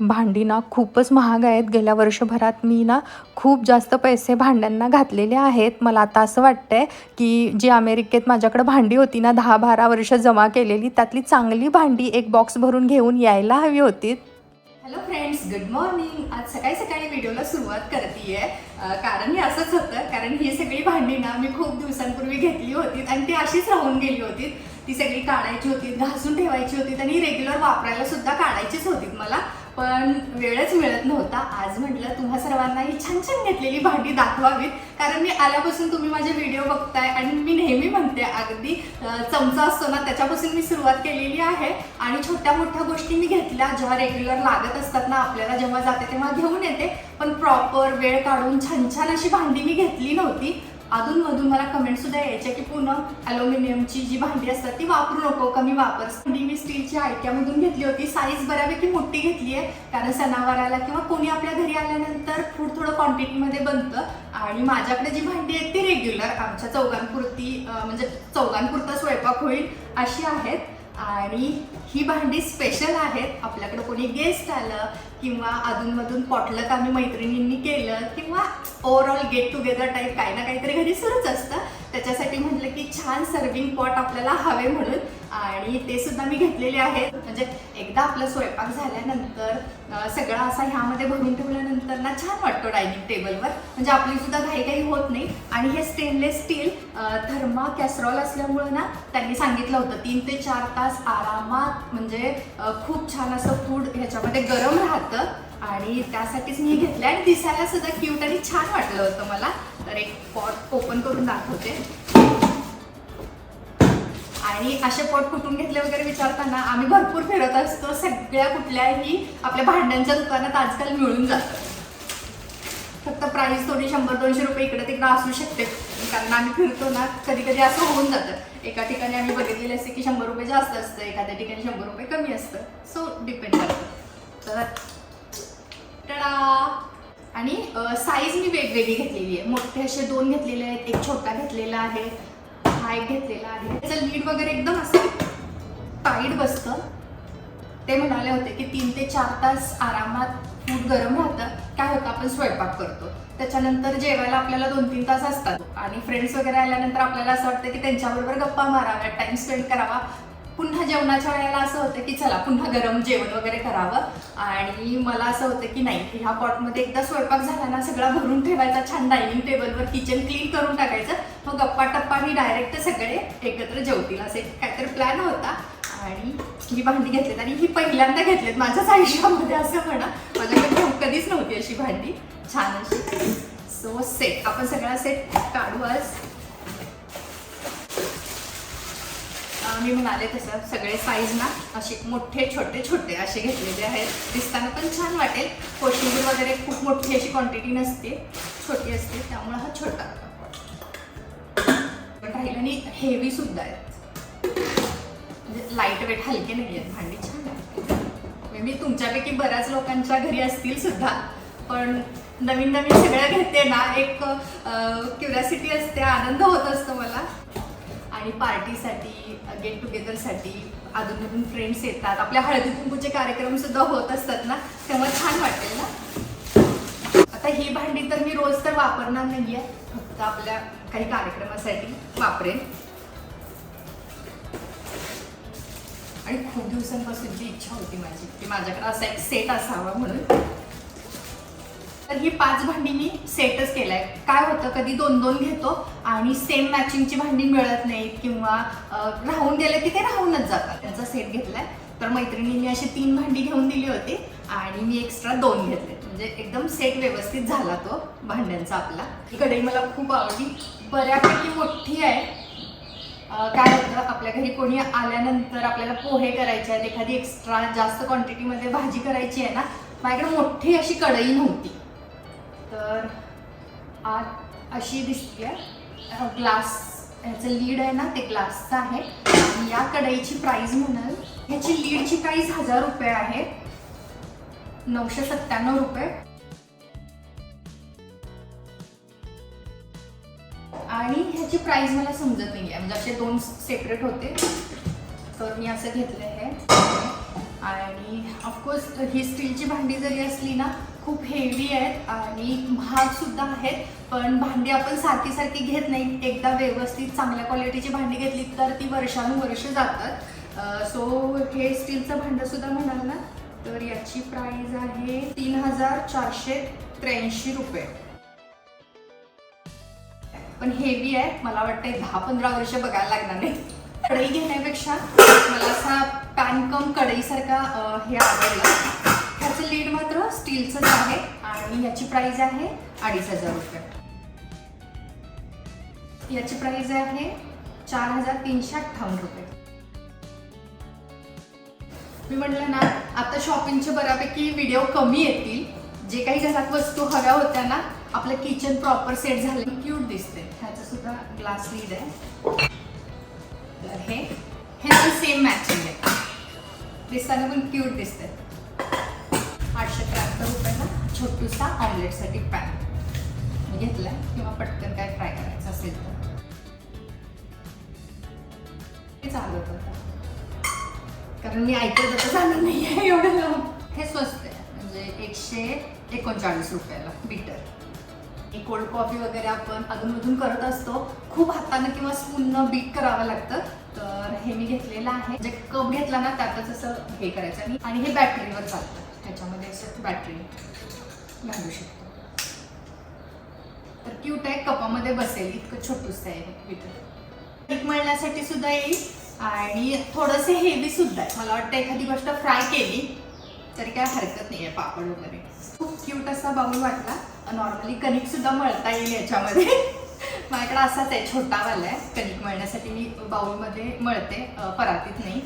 भांडी ना खूपच महाग आहेत. गेल्या वर्षभरात मी ना खूप जास्त पैसे भांड्यांना घातलेले आहेत. मला आता असं वाटतंय की जी अमेरिकेत माझ्याकडे भांडी होती ना दहा बारा वर्ष जमा केलेली त्यातली चांगली भांडी एक बॉक्स भरून घेऊन यायला हवी होती. हॅलो फ्रेंड्स गुड मॉर्निंग आज सकाळी सकाळी व्हिडिओला सुरुवात करते कारण हे असंच होतं कारण ही सगळी भांडी ना मी खूप दिवसांपूर्वी घेतली होती आणि ती अशीच राहून गेली होती. ती सगळी काढायची होती घासून ठेवायची होती आणि रेग्युलर वापरायला सुद्धा काढायचीच होती मला. पण वेळच मिळत नव्हता. आज म्हटलं तुम्हा सर्वांना ही छान छान घेतलेली भांडी दाखवावीत. कारण मी आल्यापासून तुम्ही माझे व्हिडिओ बघताय आणि मी नेहमी म्हणते अगदी चमचा असतो ना त्याच्यापासून मी सुरुवात केलेली आहे. आणि छोट्या मोठ्या गोष्टी मी घेतल्या जेव्हा रेग्युलर लागत असतात ना आपल्याला जेव्हा जाते तेव्हा घेऊन येते. पण प्रॉपर वेळ काढून छान छान अशी भांडी मी घेतली नव्हती. अधूनमधून मला कमेंट सुद्धा यायच्या की पूर्ण अल्युमिनियमची जी भांडी असतात ती वापरू नको कमी वापर. भांडी मी स्टीलची आयट्यामधून घेतली होती. साईज बऱ्यापैकी मोठी घेतली आहे. कारण सणावाराला किंवा कोणी आपल्या घरी आल्यानंतर फूड थोडं क्वांटिटीमध्ये बनतं. आणि माझ्याकडे जी भांडी आहेत ती रेग्युलर आमच्या चौघांपुरती म्हणजे चौघांपुरता स्वयंपाक होईल अशी आहेत. आणि ही भांडी स्पेशल आहेत. आपल्याकडे कोणी गेस्ट आलं किंवा अधूनमधून पॉटलक आम्ही मैत्रिणींनी केलं किंवा ओव्हरऑल गेट टुगेदर टाईप काही ना काहीतरी घरी सुरूच असतं. त्याच्यासाठी म्हटलं की छान सर्विंग पॉट आपल्याला हवे म्हणून. आणि ते सुद्धा मी घेतलेले आहेत. म्हणजे एकदा आपला स्वयंपाक झाल्यानंतर सगळा सगळं असा ह्यामध्ये भरून ठेवल्यानंतर ना छान वाटतो डायनिंग टेबलवर म्हणजे आपली सुद्धा घाई काही होत नाही. आणि हे स्टेनलेस स्टील थर्मा कॅसरॉल असल्यामुळं ना त्यांनी सांगितलं होतं तीन ते चार तास आरामात म्हणजे खूप छान असं फूड ह्याच्यामध्ये गरम राहतं. आणि त्यासाठीच मी घेतलं आणि दिसायला सुद्धा क्यूट आणि छान वाटलं होतं मला. तर एक पॉट ओपन करून दाखवते. आणि असे पॉट कुठून घेतले वगैरे विचारताना आम्ही भरपूर फिरत असतो. सगळ्या कुठल्याही आपल्या भांड्यांच्या दुकानात आजकाल मिळून जातं. फक्त प्राईस थोडी शंभर दोनशे रुपये इकडे तिकडे असू शकते. कारण आम्ही फिरतो ना कधी कधी असं होऊन जातं. एका ठिकाणी आम्ही बघितलेले असते की शंभर रुपये जास्त असतं एखाद्या ठिकाणी शंभर रुपये कमी असतं. सो डिपेंड करतं. तर टडा आणि साईज मी वेगवेगळी घेतलेली आहे. मोठे असे दोन घेतलेले आहेत एक छोटा घेतलेला आहे हा एक घेतलेला आहे. त्याचं लीड वगैरे एकदम असं टाईट बसतं. ते म्हणाले होते की तीन ते चार तास आरामात फूड गरम राहतं. काय होतं आपण स्वयंपाक करतो. त्याच्यानंतर जेवायला आपल्याला दोन तीन तास असतात. आणि फ्रेंड्स वगैरे आल्यानंतर आपल्याला असं वाटतं की त्यांच्याबरोबर गप्पा माराव्या टाइम स्पेंड करावा. पुन्हा जेवणाच्या वेळेला असं होतं की चला पुन्हा गरम जेवण वगैरे करावं. आणि मला असं होतं की नाही ह्या पॉटमध्ये एकदा स्वयंपाक झाला ना सगळा भरून ठेवायचा छान डायनिंग टेबलवर किचन क्लीन करून टाकायचं. मग गप्पा टप्पा मी डायरेक्ट सगळे एकत्र जेवतील असे काहीतरी प्लॅन होता. आणि ही भांडी घेतलीत आणि ही पहिल्यांदा घेतलीत माझ्याच आयुष्यामध्ये असं म्हणा. माझ्याकडे खूप कधीच नव्हती अशी भांडी. छान अशी. सो सेट आपण सगळा सेट काढू आज. मी म्हणाले तसं सगळे साईज ना असे मोठे छोटे छोटे असे घेतलेले आहेत. दिसताना पण छान वाटेल. कोशिंबीर वगैरे खूप मोठी अशी क्वांटिटी नसते. छोटी असते त्यामुळे हा छोटा. पण राहील आणि हेवी सुद्धा आहेत. म्हणजे लाइट वेट हलके नाही आहेत. भांडी छान आहे मी तुमच्यापैकी बऱ्याच लोकांच्या घरी असतील सुद्धा. पण नवीन नवीन सगळं घेते ना एक क्युरियासिटी असते आनंद होत असतो मला. आणि पार्टीसाठी गेट टुगेदरसाठी अजून फ्रेंड्स येतात. आपल्या हळदी कुंकूचे कार्यक्रम सुद्धा होत असतात ना? तेव्हा छान वाटेल ना? आता ही भांडी तर मी रोज तर वापरणार नाहीये. फक्त आपल्या काही कार्यक्रमासाठी वापरेन. आणि खूप दिवसांपासूनची इच्छा होती माझी की माझ्याकडे असा एक सेट असावा म्हणून. तर ही पाच भांडी मी सेटच केलाय काय होतं? कधी दोन दोन घेतो आणि सेम मॅचिंगची भांडी मिळत नाहीत किंवा राहून गेले की ते राहूनच जातात. त्यांचा सेट घेतलाय. तर मैत्रिणींनी अशी तीन भांडी घेऊन दिली होती आणि मी एक्स्ट्रा दोन घेतले. म्हणजे एकदम सेट व्यवस्थित झाला तो भांड्यांचा आपला. ही कढई मला खूप आवडली. बऱ्यापैकी मोठी आहे. काय होतं आपल्या घरी कोणी आल्यानंतर आपल्याला पोहे करायचे आहेत एखादी एक्स्ट्रा जास्त क्वांटिटीमध्ये भाजी करायची आहे ना माझ्याकडे मोठी अशी कढई नव्हती. तर आत अशी दिसते ग्लास ह्याचं लीड आहे ना ते ग्लासचं आहे. आणि या कढईची प्राइस म्हणाल ह्याची लीडची प्राइस हजार रुपये आहे. नऊशे सत्त्याण्णव रुपये. आणि ह्याची प्राईज मला समजत नाही आहे म्हणजे असे दोन सेपरेट होते. तर मी असं घेतलं आहे आणि ऑफकोर्स ही स्टीलची भांडी जरी असली ना खूप हेवी आहेत आणि महाग सुद्धा आहेत. पण भांडी आपण सारखी सारखी घेत नाही. एकदा व्यवस्थित चांगल्या क्वालिटीची भांडी घेतली तर ती वर्षानुवर्ष जातात. सो हे स्टीलचं भांड सुद्धा म्हणाल ना तर याची प्राइस आहे तीन हजार चारशे त्र्याऐंशी रुपये. पण हेवी आहे. मला वाटतं दहा पंधरा वर्ष बघायला लागणार नाही. कढई घेण्यापेक्षा मला असा पॅन कम कढईसारखा हे आवडलं. ह्याचं लीड मात्र स्टीलचंच आहे आणि याची प्राइस आहे अडीच हजार रुपये. याची प्राइस आहे चार हजार तीनशे अठ्ठावन्न रुपये. मी म्हटलं ना आता शॉपिंगचे बऱ्यापैकी व्हिडिओ कमी येतील. जे काही घरात वस्तू हव्या होत्या ना आपलं किचन प्रॉपर सेट झालं. क्यूट दिसते ह्याचं सुद्धा ग्लास लीड आहे. तर हे हे सेम मॅचिंग आहे. दिसताना पण क्यूट दिसते आठशे त्र्याहत्तर रुपयाला छोटूसा ऑमलेटसाठी पॅन मी घेतलाय. किंवा पटकन काय फ्राय करायचं असेल तर. हे चालत होतं कारण मी ऐकत तर जाणार नाही आहे एवढं लांब. हे स्वस्त आहे. म्हणजे एकशे एकोणचाळीस रुपयाला बीटर कोल्ड कॉफी वगैरे आपण अधूनमधून करत असतो. खूप हातानं किंवा स्पूननं बीट करावं लागतं. तर हे मी घेतलेलं आहे. जे कप घेतला ना त्यातच असं हे करायचं. आणि हे बॅटरीवर चालतं. असं बॅटरी घालू शकतो. तर क्यूट आहे कपामध्ये बसेल इतकं छोटूस आहे बीटर एक मळण्यासाठी सुद्धा येईल आणि थोडंसं हेवी सुद्धा आहे. मला वाटतं एखादी गोष्ट फ्राय केली तरी काय हरकत नाही आहे पापड वगैरे. खूप क्यूट असा बाऊल वाटला. नॉर्मली कणिक सुद्धा मळता येईल याच्यामध्ये. माझ्याकडे असाच आहे छोटावाला आहे. कणिक मळण्यासाठी मी बाऊलमध्ये मळते परातीत नाही.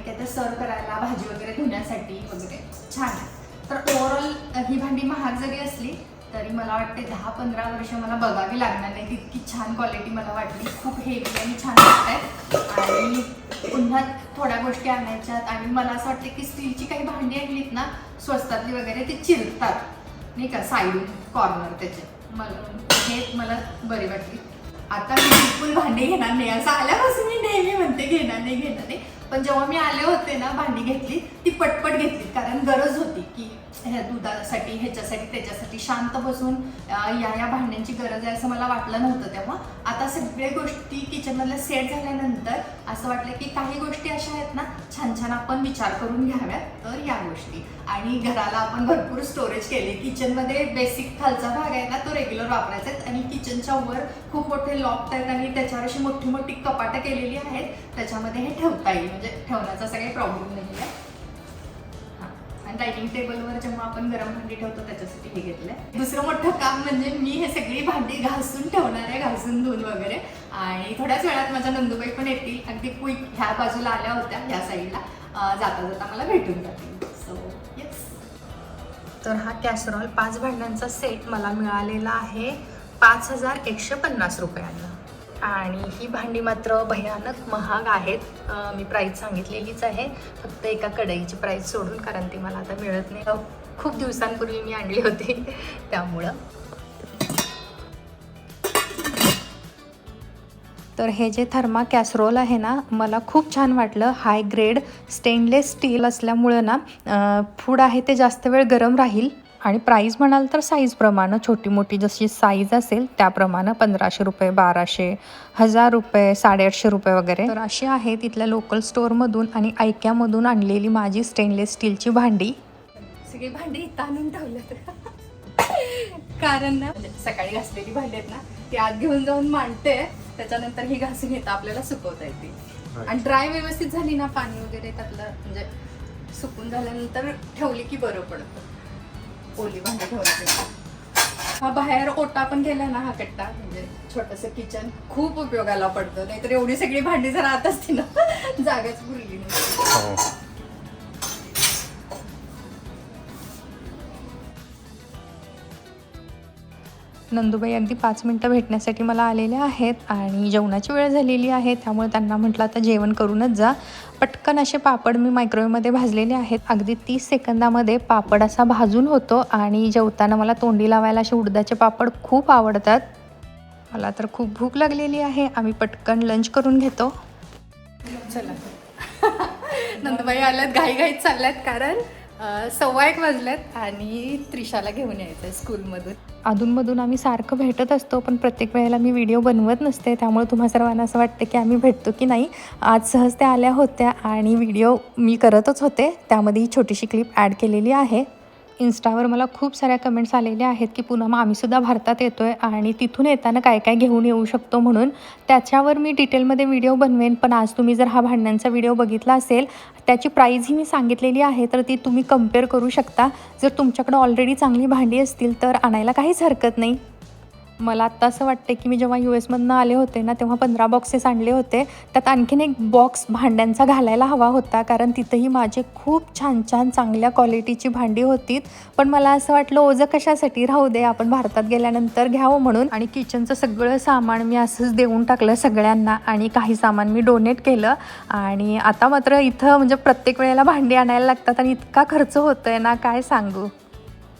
आणि काय तर सर्व करायला भाजी वगैरे धुण्यासाठी वगैरे. छान आहे. तर ओव्हरऑल ही भांडी महाग जरी असली तरी मला वाटते दहा पंधरा वर्ष मला बघावी लागणार नाही इतकी छान क्वालिटी मला वाटली. खूप हेवी आणि छान वाटत आणि पुन्हा थोड्या गोष्टी आणायच्यात. आणि मला असं वाटतं की स्टीलची काही भांडी आणलीत ना स्वस्तातली वगैरे ते चिरतात. नाही का? साईडून कॉर्नर त्याचे. मला हे मला बरी वाटली. आता मी बिलकुल भांडी घेणार नाही. असं आल्यापासून मी नेहमी म्हणते घेणार नाही घेणार नाही. पण जेव्हा मी आले होते ना भांडी घेतली ती पटपट घेतली कारण गरज होती की ह्या दुधासाठी ह्याच्यासाठी त्याच्यासाठी शांत बसून या या भांड्यांची गरज आहे असं मला वाटलं नव्हतं तेव्हा. आता सगळ्या गोष्टी किचनमधल्या सेट झाल्यानंतर असं वाटलं की काही गोष्टी अशा आहेत ना छान छान आपण विचार करून घ्याव्यात तर या गोष्टी. आणि घराला आपण भरपूर स्टोरेज केले. किचनमध्ये बेसिक खालचा भाग आहे ना तो रेग्युलर वापरायचा आहे. आणि किचनच्या वर खूप मोठे लॉक आहेत आणि त्याच्यावर अशी मोठी मोठी कपाटं केलेली आहेत. त्याच्यामध्ये हे ठेवता येईल. म्हणजे ठेवण्याचा असा काही प्रॉब्लेम नाही. डायनिंग टेबलवर जेव्हा आपण गरम भांडी ठेवतो त्याच्यासाठी हे घेतलंय. दुसरं मोठं काम म्हणजे मी हे सगळी भांडी घासून ठेवणार आहे घासून धुवून वगैरे. आणि थोड्याच वेळात माझ्या नंदुबाई पण येतील. आणि ती क्विक ह्या बाजूला आल्या होत्या ह्या साईडला जाता जाता मला भेटून जातील. सो येस तर हा कॅसरॉल पाच भांड्यांचा सेट मला मिळालेला आहे पाच हजार एकशे पन्नास रुपयांना. आणि ही भांडी मात्र भयानक महाग आहेत. मी प्राईस सांगितलेलीच आहे. फक्त एका कढईची प्राईस सोडून कारण ती मला आता मिळत नाही. खूप दिवसांपूर्वी मी आणली होती. त्यामुळं. तर हे जे थर्मा कॅसरोल आहे ना मला खूप छान वाटलं. हाय ग्रेड स्टेनलेस स्टील असल्यामुळं ना फूड आहे ते जास्त वेळ गरम राहील. आणि प्राईस म्हणाल तर साईजप्रमाणे छोटी मोठी जशी साईज असेल त्याप्रमाणे पंधराशे रुपये बाराशे हजार रुपये साडेआठशे रुपये वगैरे. तर अशी आहे तिथल्या लोकल स्टोअरमधून आणि ऐक्यामधून आणलेली माझी स्टेनलेस स्टीलची भांडी. सगळी भांडी इथं आणून ठेवल्यात. कारण ना म्हणजे सकाळी घासलेली भांडी आहेत ना ती आत घेऊन जाऊन मांडते त्याच्यानंतर ही घासून येतं आपल्याला सुकवता येते. आणि ड्राय व्यवस्थित झाली ना पाणी वगैरे त्यातलं म्हणजे सुकून झाल्यानंतर ठेवली की बरं पडतं. ओली भांडी ठेवली हा बाहेर ओटा पण केला ना हा कट्टा म्हणजे छोटस किचन खूप उपयोगाला पडतं. नाहीतर एवढी सगळी भांडी जर आता असती ना. जागाच पुरली नाही. हो. नंदुबाई अगदी पाच मिनटं भेटण्यासाठी मला आलेले आहेत आणि जेवणाची वेळ झालेली आहे त्यामुळे त्यांना म्हटलं आता जेवण करूनच जा. पटकन असे पापड मी मायक्रोवेवमध्ये भाजलेले आहेत. अगदी तीस सेकंदामध्ये पापड असा भाजून होतो आणि जेवताना मला तोंडी लावायला असे उडदाचे पापड खूप आवडतात. मला तर खूप भूक लागलेली आहे. आम्ही पटकन लंच करून घेतो. चला. नंदूबाई आल्यात घाई घाईत चालल्यात कारण सव्वा एक वाजल्यात आणि त्रिशाला घेऊन यायचं आहे स्कूलमधून. अधूनमधून आम्ही सारखं भेटत असतो पण प्रत्येक वेळेला मी व्हिडिओ बनवत नसते त्यामुळे तुम्हा सर्वांना असं वाटतं की आम्ही भेटतो की नाही. आज सहज त्या आल्या होत्या आणि व्हिडिओ मी करतच होते त्यामध्ये ही छोटीशी क्लिप ॲड केलेली आहे. इन्स्टावर मला खूप साऱ्या कमेंट्स आलेल्या आहेत की पूनम आम्हीसुद्धा भारतात येतो आहे आणि तिथून येताना काय काय घेऊन येऊ शकतो म्हणून. त्याच्यावर मी डिटेलमध्ये व्हिडिओ बनवेन पण आज तुम्ही जर हा भांड्यांचा व्हिडिओ बघितला असेल त्याची प्राईजही मी सांगितलेली आहे तर ती तुम्ही कंपेअर करू शकता. जर तुमच्याकडं ऑलरेडी चांगली भांडी असतील तर आणायला काहीच हरकत नाही. मला आत्ता असं वाटते की मी जेव्हा यू एसमधनं आले होते ना तेव्हा पंधरा बॉक्सेस आणले होते. त्यात आणखीन एक बॉक्स भांड्यांचा घालायला हवा होता कारण तिथंही माझे खूप छान छान चांगल्या क्वालिटीची भांडी होती. पण मला असं वाटलं ओझं कशासाठी? राहू दे आपण भारतात गेल्यानंतर घ्यावं म्हणून. आणि किचनचं सगळं सामान मी असंच देऊन टाकलं सगळ्यांना आणि काही सामान मी डोनेट केलं. आणि आता मात्र इथं म्हणजे प्रत्येक वेळेला भांडी आणायला लागतात आणि इतका खर्च होतोय ना काय सांगू?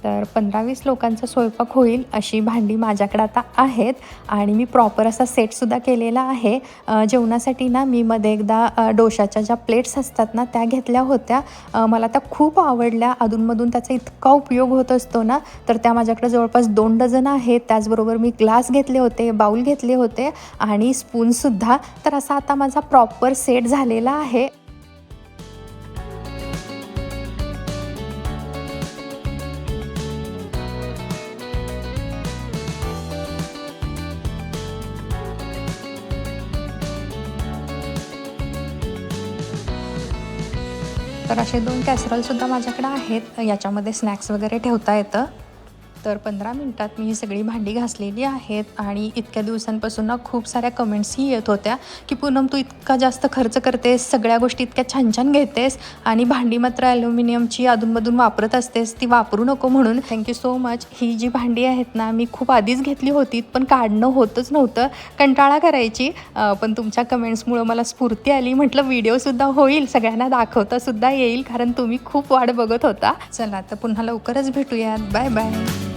तर पंधरा वीस लोकांचा स्वयंपाक होईल अशी भांडी माझ्याकडे आता आहेत आणि मी प्रॉपर असा सेटसुद्धा केलेला आहे. जेवणासाठी ना मी मध्ये एकदा डोशाच्या ज्या प्लेट्स असतात ना त्या घेतल्या होत्या. मला त्या खूप आवडल्या. अधूनमधून त्याचा इतका उपयोग होत असतो ना तर त्या माझ्याकडे जवळपास दोन डझन आहेत. त्याचबरोबर मी ग्लास घेतले होते बाऊल घेतले होते आणि स्पूनसुद्धा तर असा आता माझा प्रॉपर सेट झालेला आहे. तर असे दोन कॅसरॉलसुद्धा माझ्याकडे आहेत. याच्यामध्ये स्नॅक्स वगैरे ठेवता येतं. तर पंधरा मिनटात मी ही सगळी भांडी घासलेली आहेत आणि इतक्या दिवसांपासून ना खूप साऱ्या कमेंट्सही येत होत्या की पूनम तू इतका जास्त खर्च करतेस सगळ्या गोष्टी इतक्या छान छान घेतेस आणि भांडी मात्र ॲल्युमिनियमची अधूनमधून वापरत असतेस ती वापरू नको म्हणून. थँक्यू सो मच ही जी भांडी आहेत ना मी खूप आधीच घेतली होती पण काढणं होतच नव्हतं कंटाळा करायची. पण तुमच्या कमेंट्समुळं मला स्फूर्ती आली. म्हटलं व्हिडिओसुद्धा होईल सगळ्यांना दाखवता सुद्धा येईल कारण तुम्ही खूप वाट बघत होता. चला तर पुन्हा लवकरच भेटूयात. Bye bye